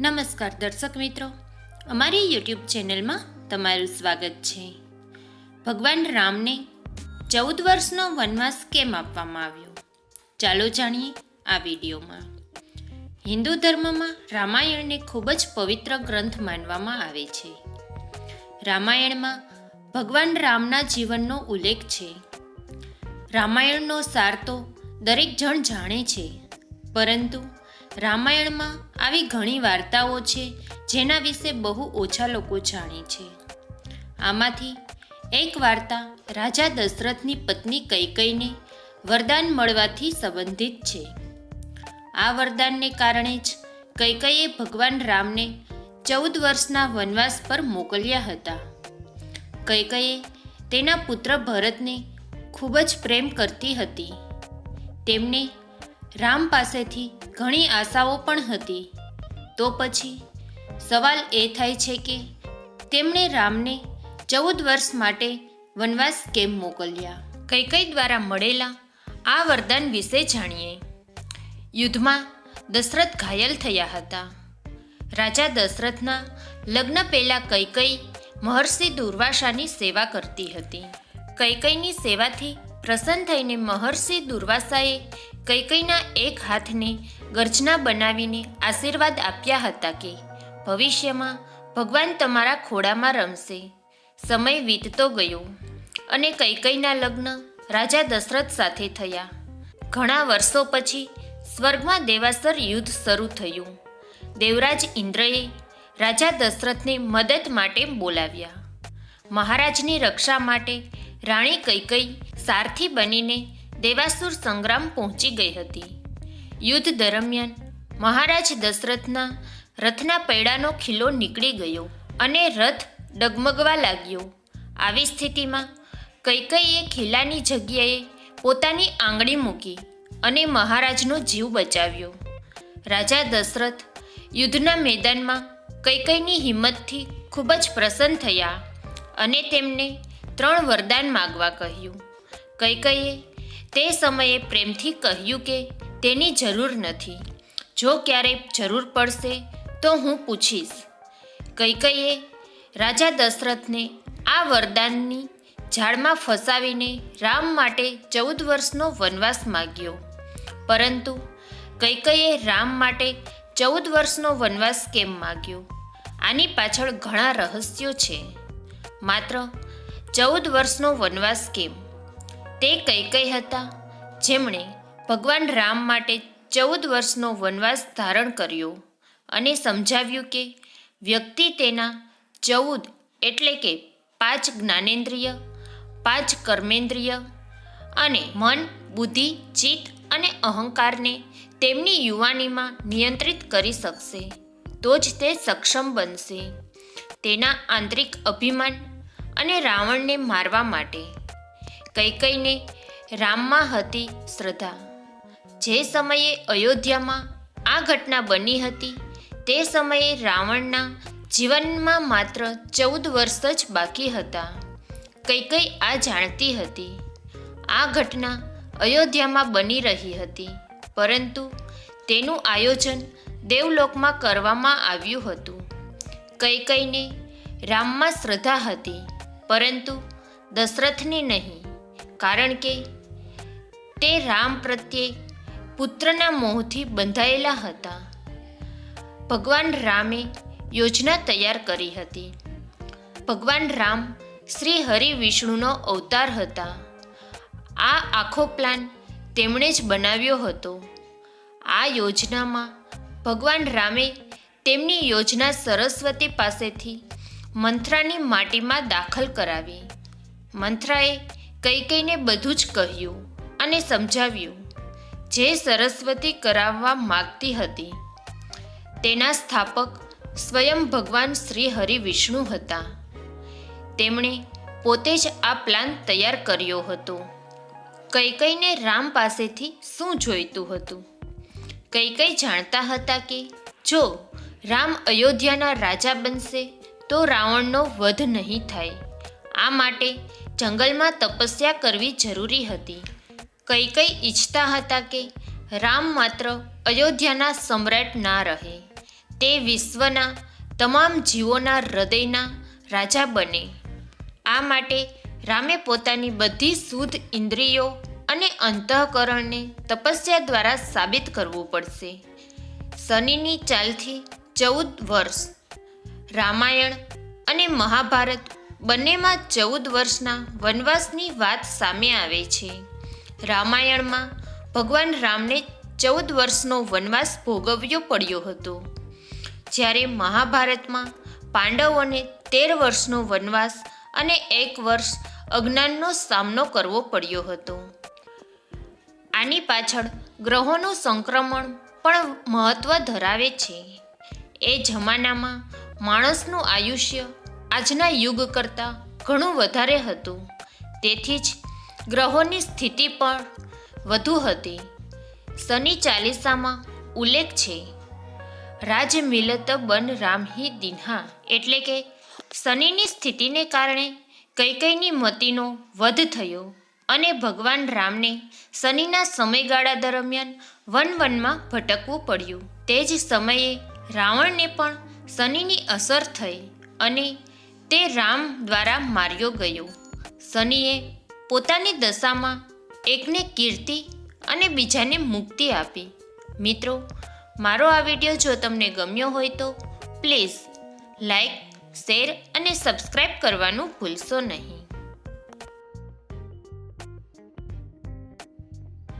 નમસ્કાર દર્શક મિત્રો. અમારી યુટ્યુબ ચેનલમાં તમારું સ્વાગત છે. ભગવાન રામને ચૌદ વર્ષનો વનવાસ કેમ આપવામાં આવ્યો? ચાલો જાણીએ આ વિડીયોમાં. હિન્દુ ધર્મમાં રામાયણને ખૂબ જ પવિત્ર ગ્રંથ માનવામાં આવે છે. રામાયણમાં ભગવાન રામના જીવનનો ઉલ્લેખ છે. રામાયણનો સાર તો દરેક જણ જાણે છે. પરંતુ રામાયણમાં આવી ઘણી વાર્તાઓ છે, જેના વિશે બહુ ઓછા લોકો જાણે છે. આમાંથી એક વાર્તા રાજા દશરથની પત્ની કૈકઈને વરદાન મળવાથી સંબંધિત છે. આ વરદાનને કારણે જ કૈકઈએ ભગવાન રામને ચૌદ વર્ષના વનવાસ પર મોકલ્યા હતા. કૈકઈએ તેના પુત્ર ભરતને ખૂબ જ પ્રેમ કરતી હતી. તેમને રામ પાસેથી ઘણી આશાઓ પણ હતી. તો પછી સવાલ એ થાય છે કે તેમણે રામને ચૌદ વર્ષ માટે વનવાસ કેમ મોકલ્યા? કઈ કઈ દ્વારા મળેલા? આ વરદાન વિશે જાણીએ. યુદ્ધમાં દશરથ ઘાયલ થયા હતા. રાજા દશરથના લગ્ન પહેલાં કૈકઈ મહર્ષિ દુર્વાસાની સેવા કરતી હતી. કૈકઈની સેવાથી પ્રસન્ન થઈને મહર્ષિ દુર્વાસાએ કૈકઈના એક હાથને ગર્જના બનાવીને આશીર્વાદ આપ્યા હતા કે, ભવિષ્યમાં ભગવાન તમારા ખોળામાં રમશે. સમય વીતતો ગયો અને કૈકઈના લગ્ન રાજા દશરથ સાથે થયા. ઘણા વર્ષો પછી સ્વર્ગમાં દેવાસર યુદ્ધ શરૂ થયું. દેવરાજ ઇન્દ્રએ રાજા દશરથને મદદ માટે બોલાવ્યા. મહારાજની રક્ષા માટે રાણી કૈકઈ સારથી બનીને દેવાસુર સંગ્રામ પહોંચી ગઈ હતી. યુદ્ધ દરમિયાન મહારાજ દશરથના રથના પૈડાનો ખીલો નીકળી ગયો અને રથ ડગમગવા લાગ્યો. આવી સ્થિતિમાં કૈકઈએ ખીલાની જગ્યાએ પોતાની આંગળી મૂકી અને મહારાજનો જીવ બચાવ્યો. રાજા દશરથ યુદ્ધના મેદાનમાં કૈકઈની હિંમતથી ખૂબ જ પ્રસન્ન થયા અને તેમને ત્રણ વરદાન માગવા કહ્યું. કૈકઈએ તે સમયે પ્રેમથી કહ્યું કે તેની જરૂર નથી. જો ક્યારેય જરૂર પડશે તો હું પૂછીશ. કૈકઈએ રાજા દશરથને આ વરદાનની ઝાડમાં ફસાવીને રામ માટે ચૌદ વર્ષનો વનવાસ માગ્યો. પરંતુ કૈકઈએ રામ માટે ચૌદ વર્ષનો વનવાસ કેમ માગ્યો? આની પાછળ ઘણા રહસ્યો છે. માત્ર ચૌદ વર્ષનો વનવાસ કેમ? તે કઈ કઈ હતા? જેમણે ભગવાન રામ માટે ચૌદ વર્ષનો વનવાસ ધારણ કર્યો અને સમજાવ્યું કે વ્યક્તિ તેના ચૌદ એટલે કે પાંચ જ્ઞાનેન્દ્રિય, પાંચ કર્મેન્દ્રિય અને મન, બુદ્ધિ, ચિત્ત અને અહંકારને તેમની યુવાનીમાં નિયંત્રિત કરી શકશે. તો જ તે સક્ષમ બનશે. તેના આંતરિક અભિમાન અને રાવણને મારવા માટે કૈકઈને રામમાં હતી શ્રદ્ધા. જે સમયે અયોધ્યામાં આ ઘટના બની હતી, તે સમયે રાવણના જીવનમાં માત્ર ચૌદ વર્ષ જ બાકી હતા. કૈકઈ આ જાણતી હતી. આ ઘટના અયોધ્યામાં બની રહી હતી, પરંતુ તેનું આયોજન દેવલોકમાં કરવામાં આવ્યું હતું. કૈકઈને રામમાં શ્રદ્ધા હતી, પરંતુ દશરથની નહીં. કારણ કે તે રામ પ્રત્યે પુત્રના મોહથી બંધાયેલા હતા. ભગવાન રામે યોજના તૈયાર કરી હતી. ભગવાન રામ શ્રી હરિ વિષ્ણુનો અવતાર હતા. આ આખો પ્લાન તેમણે જ બનાવ્યો હતો. આ યોજનામાં ભગવાન રામે તેમની યોજના સરસ્વતી પાસેથી મંથરાની માટીમાં દાખલ કરાવી. મંથરાએ કઈ કઈને બધું જ કહ્યું અને સમજાવ્યું. જે સરસ્વતી કરાવવા માગતી હતી. તેના સ્થાપક સ્વયં ભગવાન શ્રી હરિ વિષ્ણુ હતા. તેમણે પોતે જ આ પ્લાન તૈયાર કર્યો હતો. કૈકઈને રામ પાસેથી શું જોઈતું હતું? કૈકઈ જાણતા હતા કે જો રામ અયોધ્યાના રાજા બનશે તો રાવણનો વધ નહીં થાય. આ માટે જંગલમાં તપસ્યા કરવી જરૂરી હતી. કઈ કઈ ઈચ્છતા હતા કે રામ માત્ર અયોધ્યાના સમ્રાટ ના રહે. તે વિશ્વના તમામ જીવોના હૃદયના રાજા બને. આ માટે રામે પોતાની બધી શુદ્ધ ઇન્દ્રિયો અને અંતઃકરણને તપસ્યા દ્વારા સાબિત કરવું પડશે. શનિની ચાલથી ચૌદ વર્ષ રામાયણ અને મહાભારત બંનેમાં ચૌદ વર્ષના વનવાસની વાત સામે આવે છે. રામાયણમાં ભગવાન રામને ચૌદ વર્ષનો વનવાસ ભોગવ્યો પડ્યો હતો. જ્યારે મહાભારતમાં પાંડવોને તેર વર્ષનો વનવાસ અને એક વર્ષ અજ્ઞાનનો સામનો કરવો પડ્યો હતો. આની પાછળ ગ્રહોનું સંક્રમણ પણ મહત્ત્વ ધરાવે છે. એ જમાનામાં માણસનું આયુષ્ય આજના યુગ કરતાં ઘણું વધારે હતું. તેથી જ ગ્રહોની સ્થિતિ પણ વધુ હતી. શનિ ચાલીસામાં ઉલ્લેખ છે. રાજ મિલત બન રામહી દિન્હા એટલે કે શનિની સ્થિતિને કારણે કૈકઈની મતિનો વધ થયો અને ભગવાન રામને શનિના સમયગાળા દરમિયાન વન વનમાં ભટકવું પડ્યું. તે જ સમયે રાવણને પણ શનિની અસર થઈ અને તે રામ દ્વારા માર્યો ગયો. શનિએ પોતાની દશામાં એકને કીર્તિ અને બીજાને મુક્તિ આપી. મિત્રો, મારો આ વીડિયો જો તમને ગમ્યો હોય તો પ્લીઝ લાઈક, શેર અને સબસ્ક્રાઈબ કરવાનું ભૂલશો નહીં.